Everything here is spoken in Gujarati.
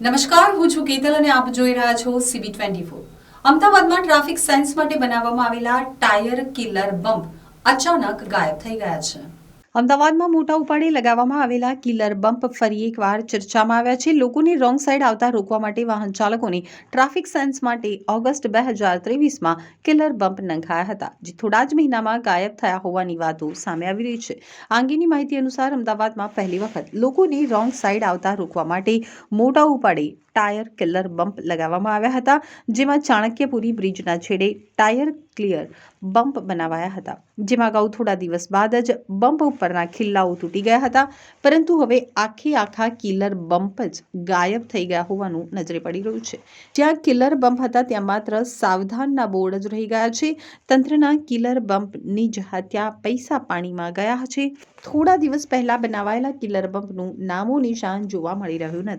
નમસ્કાર, હું છું કેતલ અને આપ જોઈ રહ્યા છો સીબી ટ્વેન્ટી ફોર અમદાવાદમાં ટ્રાફિક સાયન્સ માટે બનાવવામાં આવેલા ટાયર કિલર બમ્પ અચાનક ગાયબ થઈ ગયા છે. અમદાવાદમાં મોટા ઉપાડે લગાવવામાં આવેલા કિલર બમ્પ ફરી એકવાર ચર્ચામાં આવ્યા છે. લોકોને રોંગ સાઈડ આવતા રોકવા માટે વાહન ચાલકોને ટ્રાફિક સેન્સ માટે ઓગસ્ટ બે હજાર ત્રેવીસમાં કિલર બમ્પ નંખાયા હતા, જે થોડા જ મહિનામાં ગાયબ થયા હોવાની વાતો સામે આવી રહી છે. આ અંગેની માહિતી અનુસાર અમદાવાદમાં પહેલી વખત લોકોને રોંગ સાઈડ આવતા રોકવા માટે મોટા ઉપાડે ટાયર કિલર બમ્પ લગાવવામાં આવ્યા હતા, જેમાં ચાણક્યપુરી બ્રિજના છેડે ટાયર ક્લિયર બમ્પ બનાવાયા હતા. જેમાં અગાઉ થોડા દિવસ બાદ જ બમ્પ ઉપરના ખિલ્લાઓ તૂટી ગયા હતા. પરંતુ હવે આખે આખા કિલર બમ્પ જ ગાયબ થઈ ગયા હોવાનું નજરે પડી રહ્યું છે. જ્યાં કિલર બમ્પ હતા ત્યાં માત્ર સાવધાનના બોર્ડ જ રહી ગયા છે. તંત્રના કિલર બમ્પની જ હત્યા પૈસા પાણીમાં ગયા છે. થોડા દિવસ પહેલા બનાવાયેલા કિલર બમ્પનું નામો નિશાન જોવા મળી રહ્યું નથી.